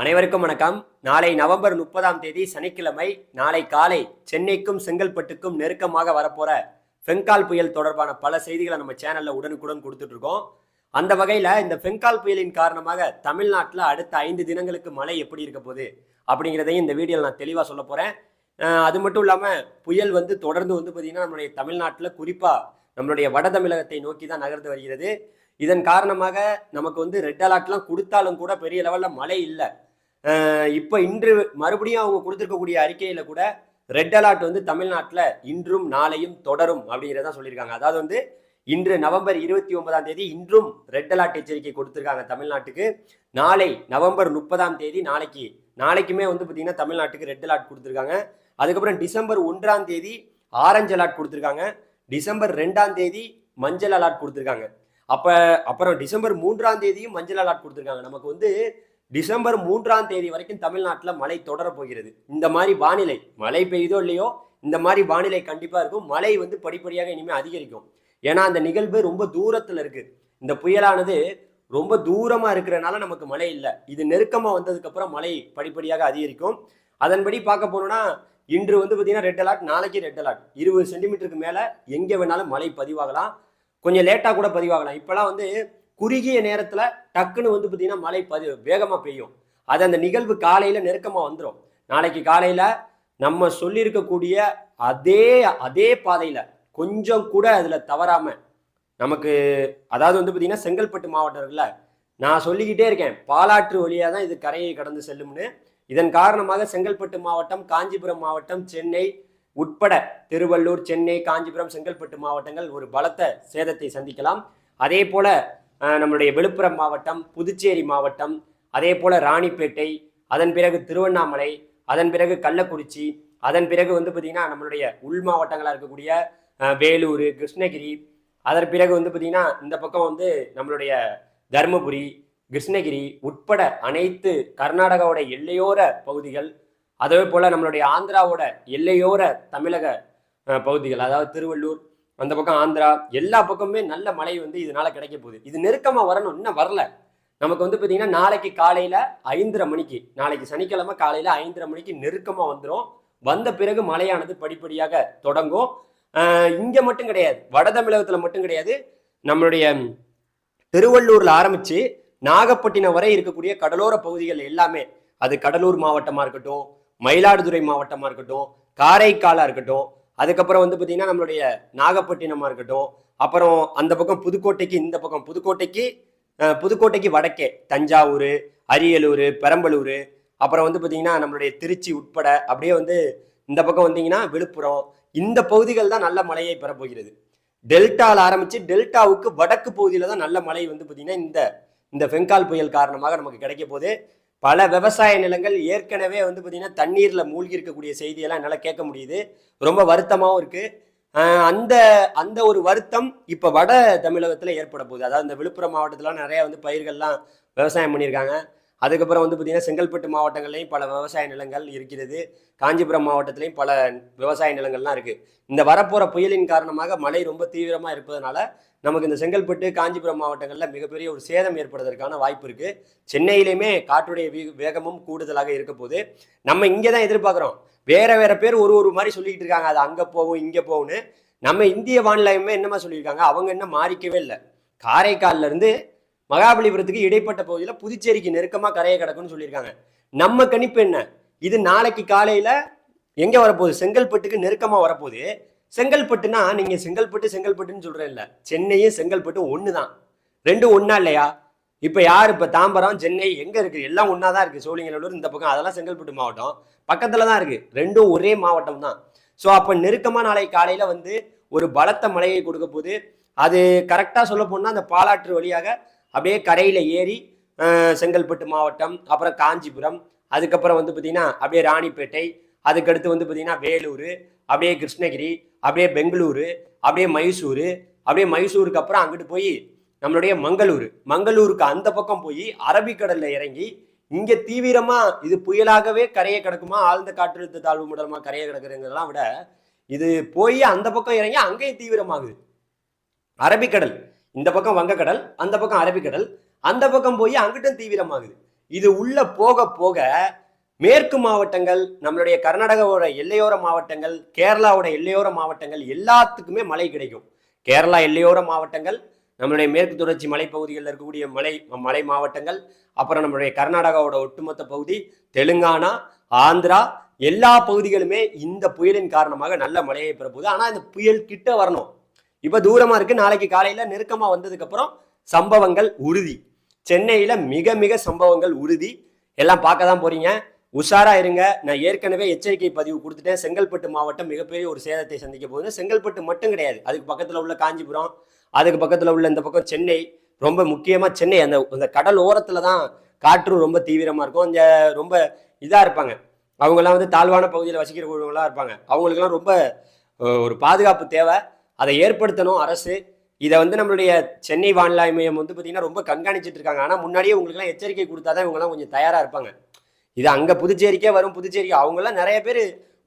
அனைவருக்கும் வணக்கம். நாளை நவம்பர் முப்பதாம் தேதி சனிக்கிழமை நாளை காலை சென்னைக்கும் செங்கல்பட்டுக்கும் நெருக்கமாக வரப்போற ஃபெங்கால் புயல் தொடர்பான பல செய்திகளை நம்ம சேனல்ல உடனுக்குடன் கொடுத்துட்டு இருக்கோம். அந்த வகையில இந்த ஃபெங்கால் புயலின் காரணமாக தமிழ்நாட்டில் அடுத்த ஐந்து தினங்களுக்கு மழை எப்படி இருக்க போகுது அப்படிங்கிறதையும் இந்த வீடியோவில் நான் தெளிவாக சொல்ல போறேன். அது மட்டும் இல்லாமல் புயல் வந்து தொடர்ந்து வந்து பார்த்தீங்கன்னா நம்மளுடைய தமிழ்நாட்டில் குறிப்பாக நம்மளுடைய வட தமிழகத்தை நோக்கி தான் நகர்ந்து வருகிறது. இதன் காரணமாக நமக்கு வந்து ரெட் அலர்ட்லாம் கொடுத்தாலும் கூட பெரிய லெவலில் மழை இல்லை. இப்போ இன்று மறுபடியும் அவங்க கொடுத்துருக்கக்கூடிய அறிக்கையில் கூட ரெட் அலர்ட் வந்து தமிழ்நாட்டில் இன்றும் நாளையும் தொடரும் அப்படிங்கிறதா சொல்லியிருக்காங்க. அதாவது வந்து இன்று நவம்பர் இருபத்தி ஒன்பதாம் தேதி இன்றும் ரெட் அலர்ட் எச்சரிக்கை கொடுத்துருக்காங்க தமிழ்நாட்டுக்கு. நாளை நவம்பர் முப்பதாம் தேதி நாளைக்கு. நாளைக்குமே வந்து பார்த்தீங்கன்னா தமிழ்நாட்டுக்கு ரெட் அலர்ட் கொடுத்துருக்காங்க. அதுக்கப்புறம் டிசம்பர் ஒன்றாம் தேதி ஆரஞ்சு அலர்ட் கொடுத்துருக்காங்க. டிசம்பர் ரெண்டாம் தேதி மஞ்சள் அலர்ட் கொடுத்துருக்காங்க. அப்போ அப்புறம் டிசம்பர் மூன்றாம் தேதியும் மஞ்சள் அலர்ட் கொடுத்துருக்காங்க. நமக்கு வந்து டிசம்பர் மூன்றாம் தேதி வரைக்கும் தமிழ்நாட்டில் மழை தொடரப் போகிறது. இந்த மாதிரி வானிலை மழை பெய்யுதோ இல்லையோ இந்த மாதிரி வானிலை கண்டிப்பாக இருக்கும். மழை வந்து படிப்படியாக இனிமேல் அதிகரிக்கும். ஏன்னா அந்த நிகழ்வு ரொம்ப தூரத்தில் இருக்குது இந்த புயலானது ரொம்ப தூரமாக இருக்கிறனால நமக்கு மழை இல்லை. இது நெருக்கமாக வந்ததுக்கப்புறம் மழை படிப்படியாக அதிகரிக்கும். அதன்படி பார்க்க போனோம்னா இன்று வந்து பார்த்தீங்கன்னா ரெட் அலர்ட் நாளைக்கு ரெட் அலர்ட் இருபது சென்டிமீட்டருக்கு மேலே எங்கே வேணாலும் மழை பதிவாகலாம். கொஞ்சம் லேட்டாக கூட பதிவாகலாம். இப்போலாம் வந்து குறுகிய நேரத்தில் டக்குன்னு வந்து பார்த்தீங்கன்னா மழை பதி வேகமாக பெய்யும். அது அந்த நிகழ்வு காலையில் நெருக்கமாக வந்துடும் நாளைக்கு காலையில் நம்ம சொல்லியிருக்கக்கூடிய அதே அதே பாதையில் கொஞ்சம் கூட அதில் தவறாமல் நமக்கு அதாவது வந்து பார்த்திங்கன்னா செங்கல்பட்டு மாவட்டம் இருக்குல்ல நான் சொல்லிக்கிட்டே இருக்கேன். பாலாற்று வழியாக தான் இது கரையை கடந்து செல்லும்னு. இதன் காரணமாக செங்கல்பட்டு மாவட்டம் காஞ்சிபுரம் மாவட்டம் சென்னை உட்பட திருவள்ளூர் சென்னை காஞ்சிபுரம் செங்கல்பட்டு மாவட்டங்கள் ஒரு பலத்த சேதத்தை சந்திக்கலாம். அதே போல நம்மளுடைய விழுப்புரம் மாவட்டம் புதுச்சேரி மாவட்டம் அதே போல் ராணிப்பேட்டை அதன் பிறகு திருவண்ணாமலை அதன் பிறகு கள்ளக்குறிச்சி அதன் பிறகு வந்து பார்த்தீங்கன்னா நம்மளுடைய உள் மாவட்டங்களாக இருக்கக்கூடிய வேலூர் கிருஷ்ணகிரி அதன் பிறகு வந்து பார்த்தீங்கன்னா இந்த பக்கம் வந்து நம்மளுடைய தருமபுரி கிருஷ்ணகிரி உட்பட அனைத்து கர்நாடகாவோட எல்லையோர பகுதிகள் அதே போல் நம்மளுடைய ஆந்திராவோட எல்லையோர தமிழக பகுதிகள் அதாவது திருவள்ளூர் அந்த பக்கம் ஆந்திரா எல்லா பக்கமுமே நல்ல மழை வந்து இதனால கிடைக்க போகுது. இது நெருக்கமாக வரணும் இன்னும் வரல. நமக்கு வந்து பார்த்தீங்கன்னா நாளைக்கு காலையில் ஐந்தரை மணிக்கு நாளைக்கு சனிக்கிழமை காலையில் ஐந்தரை மணிக்கு நெருக்கமாக வந்துடும் வந்த பிறகு மழையானது படிப்படியாக தொடங்கும். இங்கே மட்டும் கிடையாது வட தமிழகத்தில் மட்டும் கிடையாது. நம்மளுடைய திருவள்ளூரில் ஆரம்பித்து நாகப்பட்டினம் வரை இருக்கக்கூடிய கடலோர பகுதிகள் எல்லாமே அது கடலூர் மாவட்டமாக இருக்கட்டும் மயிலாடுதுறை மாவட்டமாக இருக்கட்டும் காரைக்காலாக இருக்கட்டும் அதுக்கப்புறம் வந்து பார்த்தீங்கன்னா நம்மளுடைய நாகப்பட்டினமாக இருக்கட்டும் அப்புறம் அந்த பக்கம் புதுக்கோட்டைக்கு இந்த பக்கம் புதுக்கோட்டைக்கு புதுக்கோட்டைக்கு வடக்கே தஞ்சாவூர் அரியலூர் பெரம்பலூர் அப்புறம் வந்து பார்த்தீங்கன்னா நம்மளுடைய திருச்சி உட்பட அப்படியே வந்து இந்த பக்கம் வந்தீங்கன்னா விழுப்புரம் இந்த பகுதிகள் தான் நல்ல மழையை பெறப்போகிறது டெல்டாவில் ஆரம்பித்து டெல்டாவுக்கு வடக்கு பகுதியில் தான் நல்ல மழை வந்து பார்த்தீங்கன்னா இந்த இந்த வெங்கால் புயல் காரணமாக நமக்கு கிடைக்க போகுது. பல விவசாய நிலங்கள் ஏற்கனவே வந்து பார்த்திங்கன்னா தண்ணீரில் மூழ்கி இருக்கக்கூடிய செய்தியெல்லாம் என்னால் கேட்க முடியுது. ரொம்ப வருத்தமாகவும் இருக்குது அந்த அந்த ஒரு வருத்தம் இப்போ வட தமிழகத்தில் ஏற்பட போகுது. அதாவது இந்த விழுப்புரம் மாவட்டத்தில் நிறையா வந்து பயிர்கள்லாம் விவசாயம் பண்ணியிருக்காங்க. அதுக்கப்புறம் வந்து பார்த்திங்கன்னா செங்கல்பட்டு மாவட்டங்கள்லையும் பல விவசாய நிலங்கள் இருக்கிறது. காஞ்சிபுரம் மாவட்டத்திலையும் பல விவசாய நிலங்கள்லாம் இருக்குது இந்த வரப்போகிற புயலின் காரணமாக மழை ரொம்ப தீவிரமாக இருப்பதனால நமக்கு இந்த செங்கல்பட்டு காஞ்சிபுரம் மாவட்டங்களில் மிகப்பெரிய ஒரு சேதம் ஏற்படுவதற்கான வாய்ப்பு இருக்குது சென்னையிலையுமே காற்றுடைய வேகமும் கூடுதலாக இருக்க போது நம்ம இங்கே தான் எதிர்பார்க்குறோம். வேற வேற பேர் ஒரு ஒரு மாதிரி சொல்லிக்கிட்டு இருக்காங்க. அது அங்கே போகும் இங்கே போகும்னு. நம்ம இந்திய வானிலையுமே என்னமா சொல்லியிருக்காங்க? அவங்க என்ன மாறிக்கவே இல்லை. காரைக்கால்ல இருந்து மகாபலிபுரத்துக்கு இடைப்பட்ட பகுதியில் புதுச்சேரிக்கு நெருக்கமாக கரையை கிடக்குன்னு சொல்லியிருக்காங்க. நம்ம கணிப்பு என்ன? இது நாளைக்கு காலையில் எங்கே வரப்போகுது? செங்கல்பட்டுக்கு நெருக்கமாக வரப்போகுது. செங்கல்பட்டுனா நீங்கள் செங்கல்பட்டு செங்கல்பட்டுன்னு சொல்கிறேன் இல்லை சென்னையும் செங்கல்பட்டு ஒன்று தான் ரெண்டும் ஒன்றா இல்லையா? இப்போ யார்? இப்போ தாம்பரம் சென்னை எங்கே இருக்குது எல்லாம் ஒன்றா தான் இருக்குது சோழிங்கநல்லூர் இந்த பக்கம் அதெல்லாம் செங்கல்பட்டு மாவட்டம். பக்கத்தில் தான் இருக்குது ரெண்டும் ஒரே மாவட்டம் தான் ஸோ அப்போ நெருக்கமாக நாளை காலையில் வந்து ஒரு பலத்த மழையை கொடுக்க போது அது கரெக்டாக சொல்ல போனால் அந்த பாலாற்று வழியாக அப்படியே கரையில் ஏறி செங்கல்பட்டு மாவட்டம் அப்புறம் காஞ்சிபுரம் அதுக்கப்புறம் வந்து பார்த்திங்கன்னா அப்படியே ராணிப்பேட்டை அதுக்கடுத்து வந்து பார்த்திங்கன்னா வேலூர் அப்படியே கிருஷ்ணகிரி அப்படியே பெங்களூரு அப்படியே மைசூரு அப்படியே மைசூருக்கு அப்புறம் அங்கிட்டு போய் நம்மளுடைய மங்களூர். மங்களூருக்கு அந்த பக்கம் போய் அரபிக்கடலில் இறங்கி இங்கே தீவிரமாக இது புயலாகவே கரையை கிடக்குமா ஆழ்ந்த காற்றழுத்த தாழ்வு மூலமாக கரையை கிடக்குறதெல்லாம் விட இது போய் அந்த பக்கம் இறங்கி அங்கேயும் தீவிரமாகுது. அரபிக்கடல். இந்த பக்கம் வங்கக்கடல் அந்த பக்கம் அரபிக்கடல் அந்த பக்கம் போய் அங்கிட்டும் தீவிரமாகுது. இது உள்ள போக போக மேற்கு மாவட்டங்கள் நம்மளுடைய கர்நாடகாவோட எல்லையோர மாவட்டங்கள் கேரளாவோட எல்லையோர மாவட்டங்கள் எல்லாத்துக்குமே மழை கிடைக்கும். கேரளா எல்லையோர மாவட்டங்கள் நம்மளுடைய மேற்கு தொடர்ச்சி மலைப்பகுதிகளில் இருக்கக்கூடிய மலை மலை மாவட்டங்கள் அப்புறம் நம்மளுடைய கர்நாடகாவோட ஒட்டுமொத்த பகுதி தெலுங்கானா ஆந்திரா எல்லா பகுதிகளுமே இந்த புயலின் காரணமாக நல்ல மழையை பெறப்போகுது. ஆனால் இந்த புயல் கிட்ட வரணும். இப்போ தூரமாக இருக்கு. நாளைக்கு காலையில் நெருக்கமாக வந்ததுக்கப்புறம் சம்பவங்கள் உறுதி. சென்னையில் மிக மிக சம்பவங்கள் உறுதி. எல்லாம் பார்க்க தான் போறீங்க. உஷாரா இருங்க. நான் ஏற்கனவே எச்சரிக்கை பதிவு கொடுத்துட்டேன். செங்கல்பட்டு மாவட்டம் மிகப்பெரிய ஒரு சேதத்தை சந்திக்க போகுது செங்கல்பட்டு மட்டும் கிடையாது. அதுக்கு பக்கத்தில் உள்ள காஞ்சிபுரம் அதுக்கு பக்கத்தில் உள்ள இந்த பக்கம் சென்னை ரொம்ப முக்கியமாக சென்னை. அந்த அந்த கடல் ஓரத்தில் தான் காற்றும் ரொம்ப தீவிரமாக இருக்கும். இந்த ரொம்ப இதாக இருப்பாங்க. அவங்கெல்லாம் வந்து தாழ்வான பகுதியில் வசிக்கிறவங்களாம் இருப்பாங்க. அவங்களுக்கெல்லாம் ரொம்ப ஒரு பாதுகாப்பு தேவை. அதை ஏற்படுத்தணும் அரசு. இதை வந்து நம்மளுடைய சென்னை வானிலை மையம் வந்து பார்த்தீங்கன்னா ரொம்ப கண்காணிச்சிட்டு இருக்காங்க. ஆனால் முன்னாடியே உங்களுக்குலாம் எச்சரிக்கை கொடுத்தா தான் இவங்கெல்லாம் கொஞ்சம் தயாராக இருப்பாங்க. இது அங்கே புதுச்சேரிக்கே வரும் புதுச்சேரிக்கு அவங்கெல்லாம் நிறைய பேர்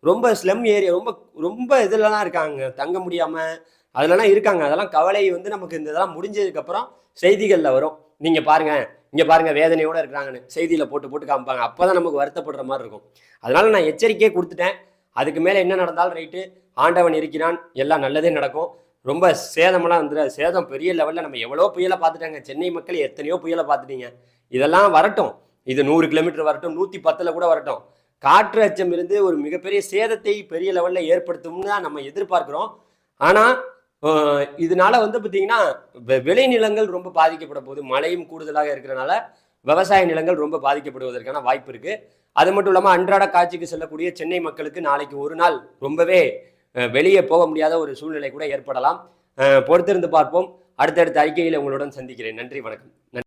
ரொம்ப ஸ்லம் ஏரியா ரொம்ப ரொம்ப இதுலலாம் இருக்காங்க. தங்க முடியாமல் அதுலலாம் இருக்காங்க. அதெல்லாம் கவலை வந்து நமக்கு இந்த இதெல்லாம் முடிஞ்சதுக்கப்புறம் செய்திகளில் வரும். நீங்கள் பாருங்க இங்கே பாருங்கள் வேதனையோடு இருக்கிறாங்கன்னு செய்தியில் போட்டு போட்டு காமிப்பாங்க. அப்போ தான் நமக்கு வருத்தப்படுற மாதிரி இருக்கும். அதனால நான் எச்சரிக்கையே கொடுத்துட்டேன். அதுக்கு மேலே என்ன நடந்தாலும் ரைட்டு. ஆண்டவன் இருக்கிறான் எல்லாம் நல்லதே நடக்கும். ரொம்ப சேதமெல்லாம் வந்துடும் சேதம் பெரிய லெவலில் நம்ம எவ்வளோ புயலை பார்த்துட்டாங்க. சென்னை மக்கள் எத்தனையோ புயலை பார்த்துட்டீங்க. இதெல்லாம் வரட்டும். இது நூறு கிலோமீட்டர் வரட்டும் நூற்றி பத்தில் கூட வரட்டும். காற்று அச்சம் இருந்து ஒரு மிகப்பெரிய சேதத்தை பெரிய லெவலில் ஏற்படுத்தும்னு தான் நம்ம எதிர்பார்க்குறோம். ஆனால் இதனால வந்து பார்த்தீங்கன்னா வெ- விளைநிலங்கள் ரொம்ப பாதிக்கப்பட போகுது. மழையும் கூடுதலாக இருக்கிறனால விவசாய நிலங்கள் ரொம்ப பாதிக்கப்படுவதற்கான வாய்ப்பு இருக்குது அது மட்டும் இல்லாமல் அன்றாட காட்சிக்கு செல்லக்கூடிய சென்னை மக்களுக்கு நாளைக்கு ஒரு நாள் ரொம்பவே வெளியே போக முடியாத ஒரு சூழ்நிலை கூட ஏற்படலாம். பொறுத்திருந்து பார்ப்போம். அடுத்தடுத்த அறிக்கையில் உங்களுடன் சந்திக்கிறேன். நன்றி வணக்கம்.